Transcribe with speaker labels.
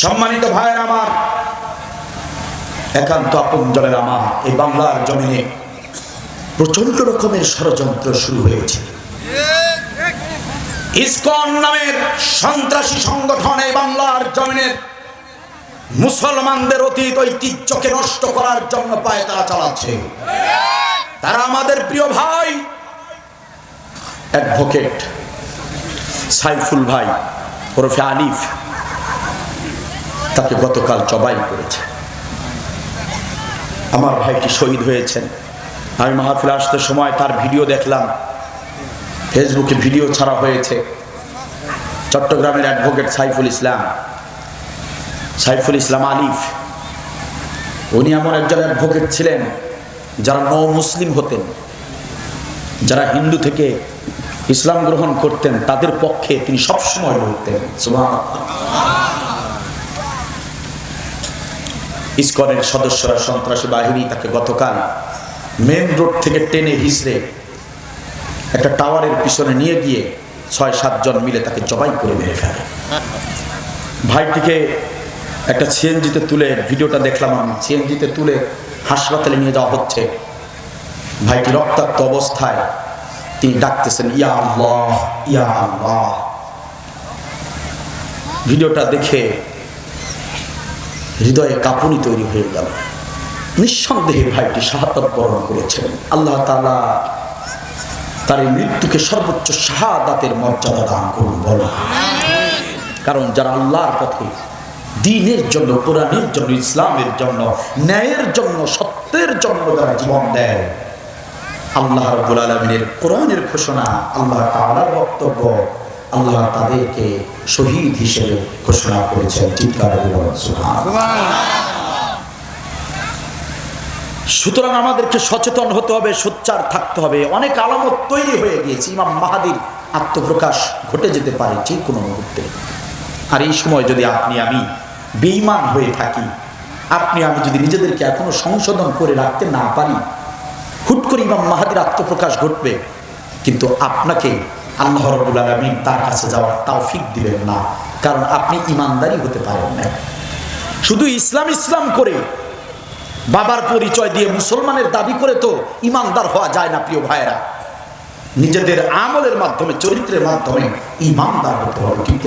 Speaker 1: সম্মানিত ভাইয়ের আমার, একান্ত আপন জনের আমার, এই বাংলার জমিনে প্রচণ্ড রকমের ষড়যন্ত্র শুরু হয়েছে। ইসকন নামের সন্ত্রাসী সংগঠন এই বাংলার মুসলমানদের অতীত ঐতিহ্যকে নষ্ট করার জন্য পায় তারা চালাচ্ছে। তারা আমাদের প্রিয় ভাই, অ্যাডভোকেট সাইফুল ভাই ওরফে আলিফ। তাকে গতকাল জবাই করেছে। আমার ভাইটি শহীদ হয়েছেন। আমি মাহফিল আসতে সময় তার ভিডিও দেখলাম। ফেসবুকে ভিডিও ছাড়া হয়েছে। চট্টগ্রামের অ্যাডভোকেট সাইফুল ইসলাম। সাইফুল ইসলাম আলিফ। উনি এমন একজন অ্যাডভোকেট ছিলেন যারা ন মুসলিম হতেন। যারা হিন্দু থেকে ইসলাম গ্রহণ করতেন, তাদের পক্ষে তিনি সবসময় লড়তেন। ইসকনের সদস্যরা সন্ত্রাসী বাহিনী তাকে গতকাল মেন রোড থেকে টেনে হিসড়ে একটা টাওয়ারের পিছনে নিয়ে গিয়ে ছয় সাতজন মিলে তাকে জবাই করে মেরে ফেলে। ভাইটিকে একটা সিএনজিতে তুলে, ভিডিওটা দেখলাম আমি, সিএনজিতে তুলে হাসপাতালে নিয়ে যাওয়া হচ্ছে। ভাইটি রক্তাক্ত অবস্থায় তিনি ডাকতেছেন, ইয়া আল্লাহ ইয়া আল্লাহ। ভিডিওটা দেখে হৃদয়ে কাপুনি তৈরি হয়ে গেল। নিঃসন্দেহে ভাইটি শাহাদত বরণ করেছেন। আল্লাহ তালা তার এই মৃত্যুকে সর্বোচ্চ শাহাদাতের মর্যাদা দান করুন, বলো। কারণ যারা আল্লাহর পথে দিনের জন্য, কোরআনের জন্য, ইসলামের জন্য, ন্যায়ের জন্য, সত্যের জন্য যারা জীবন দেয়, আল্লাহ রব্বুল আলমিনের কোরআনের ঘোষণা, আল্লাহ তাআলার বক্তব্য আল্লাহ তাদেরকে শহীদ হিসেবে ঘোষণা করেছেন। চিৎকার। সুতরাং আমাদেরকে সচেতন হতে হবে, সোচ্চার থাকতে হবে। অনেক আলামত তৈরি হয়ে গিয়েছে। ইমাম মাহাদির আত্মপ্রকাশ ঘটে যেতে পারে যে কোনো মুহূর্তে। আর এই সময় যদি আপনি, আমি বেইমান হয়ে থাকি, আপনি, আমি যদি নিজেদেরকে এখনও সংশোধন করে রাখতে না পারি, হুট করে ইমাম মাহাদির আত্মপ্রকাশ ঘটবে। কিন্তু আপনাকে আল্লাহ রবুল আলমিন তার কাছে যাওয়ার তাওফিক দিলেন না। কারণ আপনি ইমানদারি হতে পারেন না শুধু ইসলাম ইসলাম করে বাবার পরিচয় দিয়ে মুসলমানের দাবি করে তো ইমানদার হওয়া যায় না, প্রিয় ভাইয়েরা। নিজেদের আমলের মাধ্যমে, চরিত্রের মাধ্যমে ইমানদার হতে হবে, ঠিক?